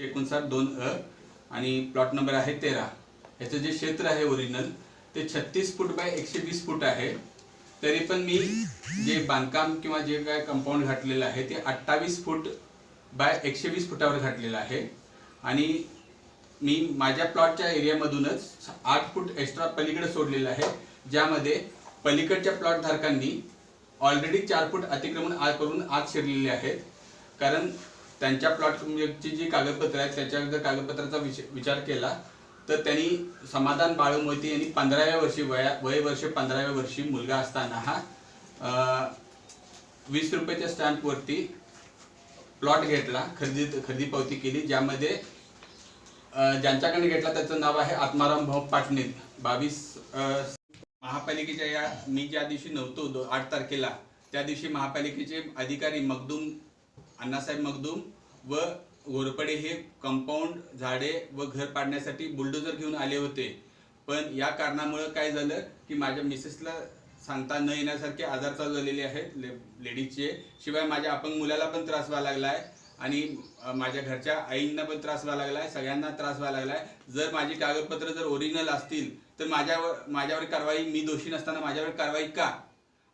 एकोणसाठ दोन अ आणि प्लॉट नंबर आहे तेरा. याचं जे क्षेत्र आहे ओरिजिनल ते छत्तीस फूट बाय एकशे वीस फूट आहे. तरी पण मी जे बांधकाम किंवा जे काय कंपाऊंड घातलेलं आहे ते अठ्ठावीस फूट बाय एकशे वीस फुटावर घातलेलं आहे. आणि मी माझ्या प्लॉटच्या एरियामधूनच आठ फूट एक्स्ट्रा पलीकडे सोडलेलं आहे ज्यामध्ये पलीकडच्या प्लॉट धारकांनी ऑलरेडी चार फूट अतिक्रमण आ करून आत शिरलेले आहेत. कारण त्यांच्या प्लॉटची म्हणजे जी कागदपत्र आहेत त्याच्या जर कागदपत्राचा विच- विचार केला तर त्यांनी समाधान बाळू मोहिते यांनी पंधराव्या वर्षी वया वय वर्ष पंधराव्या वर्षी मुलगा असताना हा वीस रुपयाच्या स्टॅम्पवरती प्लॉट घेतला खरेदी खरेदी पावती केली ज्यामध्ये ज्यांच्याकडे घेतला त्याचं नाव आहे आत्माराम भाऊ पाटणे बावीस महापालिकेच्या या मी ज्या दिवशी नव्हतो दो आठ तारखेला त्या दिवशी महापालिकेचे अधिकारी मगदूम अण्णासाहेब मगदूम व घोरपडे हे कंपाऊंड झाडे व घर पाडण्यासाठी बुलडोजर घेऊन आले होते. पण या कारणामुळं काय झालं की माझ्या मिसेसला सांगता न येण्यासारखे आजार चालू झालेले आहेत. ले लेडीजचे शिवाय माझ्या अपंग मुलाला पण त्रास व्हायला लागला आहे आणि माझ्या घरच्या आईंना पण त्रास व्हायला लागला आहे सगळ्यांना त्रास व्हायला लागला आहे जर माझी कागदपत्र जर ओरिजिनल असतील तर माझ्यावर माझ्यावर कारवाई मी दोषी नसताना माझ्यावर कारवाई का?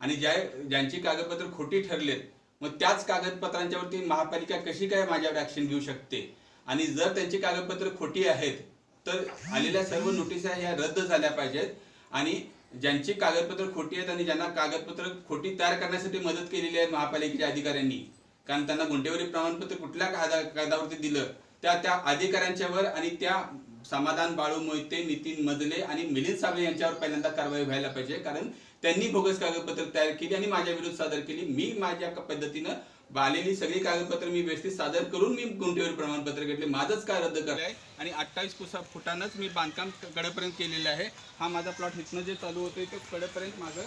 आणि ज्या ज्यांची कागदपत्र खोटी ठरलेत मग त्याच कागदपत्रांच्यावरती महापालिका कशी काय माझ्यावर ऍक्शन घेऊ शकते? आणि जर त्यांची कागदपत्र खोटी आहेत तर आलेल्या सर्व नोटिसा ह्या रद्द झाल्या पाहिजेत. आणि ज्यांची कागदपत्र खोटी आहेत आणि ज्यांना कागदपत्र खोटी तयार करण्यासाठी मदत केलेली आहे महापालिकेच्या अधिकाऱ्यांनी कारण त्यांना गुंठेवारी प्रमाणपत्र कुठल्या कागदावरती दिलं त्या त्या अधिकाऱ्यांच्यावर आणि त्या समाधान बाळू मोहिते नितीन मजले आणि मिलिंद साबळे यांच्यावर पहिल्यांदा कारवाई व्हायला पाहिजे. कारण त्यांनी बोगस कागदपत्र तयार केली आणि माझ्या विरुद्ध सादर केली. मी माझ्या पद्धतीनं आलेली सगळी कागदपत्र मी व्यवस्थित सादर करून मी गुंठेवर प्रमाणपत्र घेतले. माझंच काय रद्द करत आणि अठ्ठावीस फुसा फुटानंच मी बांधकाम कडेपर्यंत केलेलं आहे. हा माझा प्लॉट इथनं जे चालू होतो ते कडेपर्यंत माझं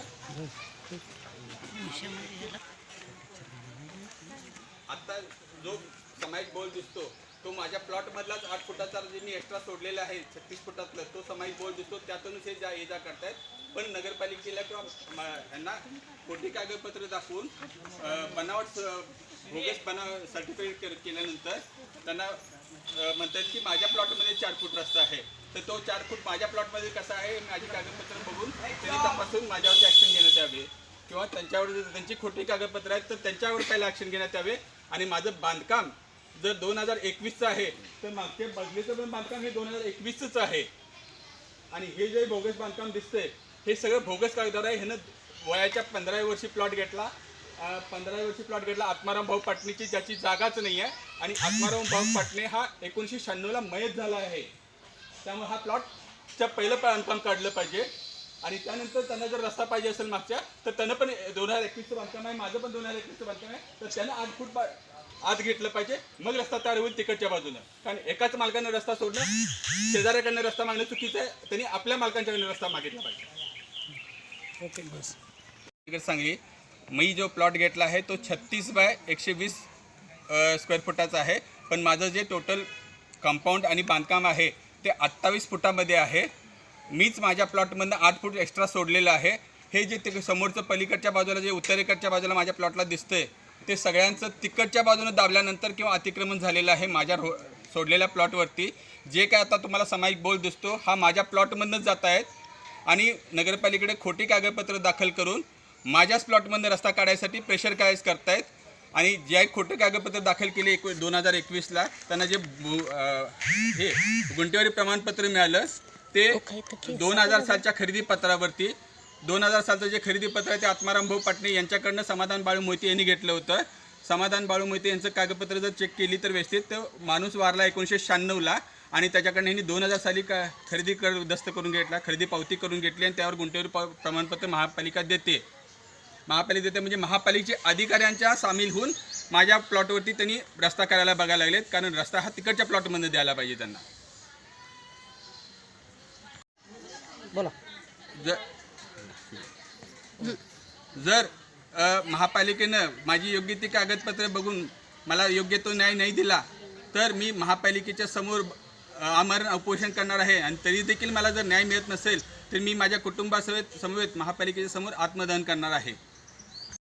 आता जो समाईक बोल दिसतो तो माझ्या प्लॉटमधलाच आठ फुटाचा जे मी एक्स्ट्रा सोडलेला आहे छत्तीस फुटातलं तो समाईक बोल दिसतो. त्यातूनच हे जा ये जा करतायत. पण नगरपालिकेला किंवा यांना खोटी कागदपत्र दाखवून बनावट स- बोगस बना सर्टिफिकेट केल्यानंतर त्यांना म्हणतात की माझ्या प्लॉटमध्ये चार फूट रस्ता आहे. तर तो चार फूट माझ्या प्लॉटमध्ये कसा आहे माझी कागदपत्र बघून त्यांनी तपासून माझ्यावरती ॲक्शन घेण्यात यावे. किंवा त्यांच्यावर जर त्यांची खोटी कागदपत्र आहेत तर त्यांच्यावर पहिला ॲक्शन घेण्यात यावे. आणि माझं बांधकाम जर दोन हजार एकवीसचं आहे तर मागच्या बदलीचं पण बांधकाम हे दोन हजार एकवीसच आहे. आणि हे जे बोगस बांधकाम दिसतंय हे सगळं बोगस कागदावर आहे ह्यानं वयाच्या पंधराव्या वर्षी प्लॉट घेतला. पंधराव्या वर्षी प्लॉट घेतला. आत्माराम भाऊ पाटणेची ज्याची जागाच नाही आहे आणि आत्माराम भाऊ पाटणे हा एकोणीसशे शहाण्णवला मयत झाला आहे. त्यामुळे हा प्लॉटच्या पहिलं बांधकाम काढलं पाहिजे. आणि त्यानंतर त्यांना जर रस्ता पाहिजे असेल मागच्या तर त्यानं पण दोन हजार एकवीसचं बांधकाम आहे. माझं पण दोन हजार एकवीसचं बांधकाम आहे. तर त्यानं आठ फूट बा- आत घेतलं पाहिजे. मग रस्ता तयार होईल तिकडच्या बाजूनं. कारण एकाच मालकानं रस्ता सोडणं शेजाऱ्याकडनं रस्ता मागणं चुकीचं आहे. त्यांनी आपल्या मालकांच्याकडनं रस्ता मागितला पाहिजे. ओके बस. सांगली. मी जो प्लॉट घेतला आहे तो छत्तीस बाय एकशे वीस स्क्वेअर फुटाचा आहे. पण माझं जे टोटल कंपाऊंड आणि बांधकाम आहे ते अठ्ठावीस फुटामध्ये आहे. मीच माझ्या प्लॉटमधनं आठ फूट एक्स्ट्रा सोडलेलं आहे. हे जे ते समोरचं पलीकडच्या बाजूला जे उत्तरेकडच्या बाजूला माझ्या प्लॉटला दिसतंय ते सगळ्यांचं तिकडच्या बाजूनं दाबल्यानंतर किंवा अतिक्रमण झालेलं आहे माझ्या रो सोडलेल्या प्लॉटवरती जे काय आता तुम्हाला सामायिक बोल दिसतो हा माझ्या प्लॉटमधनंच जात आहेत. आणि नगरपालिकेकडे खोटी कागदपत्र दाखल करून माझ्याच प्लॉटमधनं रस्ता काढायसाठी प्रेशर कायच करतायत? आणि जे खोटे कागदपत्र दाखल केले एक दोन हजार एकवीसला त्यांना जे हे गुंठेवारी प्रमाणपत्र मिळालं ते दोन हजार सालच्या खरेदी पत्रावरती दोन हजार सालचं जे खरेदी पत्र आहे ते आत्माराम भाऊ पाटणे यांच्याकडनं समाधान बाळू मोहिते यांनी घेतलं होतं. समाधान बाळू मोहिते यांचं कागदपत्र जर चेक केली तर व्यवस्थित माणूस वारला एकोणीसशे शहाण्णवला. आणि त्याच्याकडनं यांनी दोन हजार साली का खरेदी कर दस्त करून घेतला खरेदी पावती करून घेतली आणि त्यावर गुंठेवारी पाव- प्रमाणपत्र महापालिका देते. महापालिका देते म्हणजे महापालिकेचे अधिकाऱ्यांच्या सामील होऊन माझ्या प्लॉटवरती त्यांनी रस्ता करायला बघायला लागलेत कारण रस्ता हा तिकडच्या प्लॉटमध्ये द्यायला पाहिजे त्यांना. बोला. जर जर महापालिकेनं माझी योग्य ती कागदपत्रे बघून मला योग्य तो न्याय नाही दिला तर मी महापालिकेच्या समोर आमरण उपोषण करणार आहे. आणि तरी देखील मला जर न्याय मिळत नसेल तर मी माझ्या कुटुंबासमेत समवेत महापालिकेच्या समोर आत्मदहन करणार आहे.